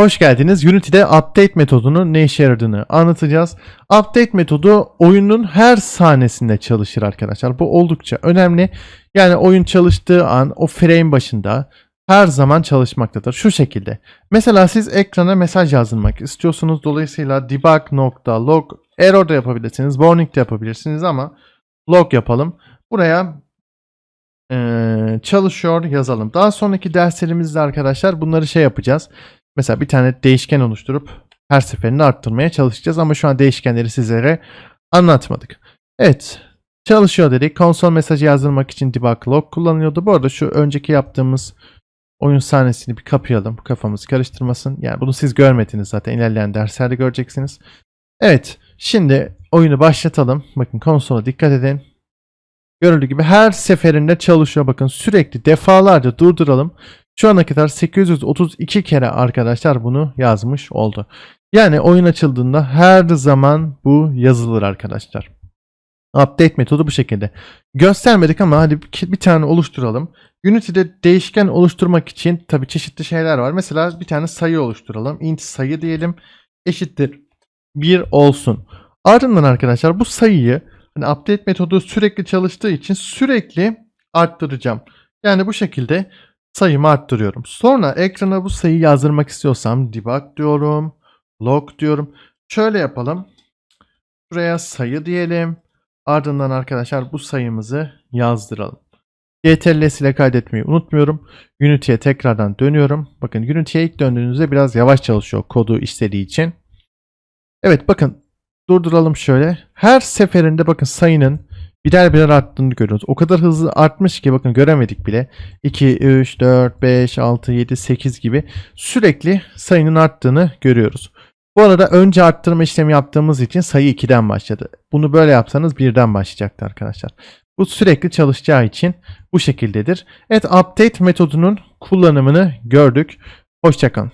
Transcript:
Hoş geldiniz. Unity'de update metodunun ne işe yaradığını anlatacağız. Update metodu oyunun her sahnesinde çalışır arkadaşlar. Bu oldukça önemli. Yani oyun çalıştığı an o frame başında her zaman çalışmaktadır. Şu şekilde. Mesela siz ekrana mesaj yazdırmak istiyorsunuz. Dolayısıyla debug.log error da yapabilirsiniz. Warning de yapabilirsiniz ama log yapalım. Buraya eee, çalışıyor yazalım. Daha sonraki derslerimizde arkadaşlar bunları şey yapacağız. Mesela bir tane değişken oluşturup her seferinde arttırmaya çalışacağız ama şu an değişkenleri sizlere anlatmadık. Evet. Çalışıyor dedik. Konsol mesajı yazdırmak için debug log kullanılıyordu. Bu arada şu önceki yaptığımız oyun sahnesini bir kapayalım. Kafamız karıştırmasın. Yani bunu siz görmediniz zaten. ilerleyen derslerde göreceksiniz. Evet. Şimdi oyunu başlatalım. Bakın konsola dikkat edin. Görüldüğü gibi her seferinde çalışıyor. Bakın sürekli defalarca durduralım. Şu ana kadar 832 kere arkadaşlar bunu yazmış oldu. Yani oyun açıldığında her zaman bu yazılır arkadaşlar. Update metodu bu şekilde. Göstermedik ama hadi bir tane oluşturalım. Unity'de değişken oluşturmak için tabi çeşitli şeyler var. Mesela bir tane sayı oluşturalım. int sayı diyelim. Eşittir 1 olsun. Ardından arkadaşlar bu sayıyı hani update metodu sürekli çalıştığı için sürekli arttıracağım. Yani bu şekilde sayımı arttırıyorum. Sonra ekrana bu sayıyı yazdırmak istiyorsam debug diyorum. Log diyorum. Şöyle yapalım. Şuraya sayı diyelim. Ardından arkadaşlar bu sayımızı yazdıralım. CTRL ile kaydetmeyi unutmuyorum. Unity'ye tekrardan dönüyorum. Bakın Unity'ye ilk döndüğünüzde biraz yavaş çalışıyor kodu istediği için. Evet bakın durduralım şöyle. Her seferinde bakın sayının birer birer arttığını görüyoruz. O kadar hızlı artmış ki bakın göremedik bile. 2, 3, 4, 5, 6, 7, 8 gibi sürekli sayının arttığını görüyoruz. Bu arada önce arttırma işlemi yaptığımız için sayı 2'den başladı. Bunu böyle yapsanız 1'den başlayacaktı arkadaşlar. Bu sürekli çalışacağı için bu şekildedir. Evet update metodunun kullanımını gördük. Hoşçakalın.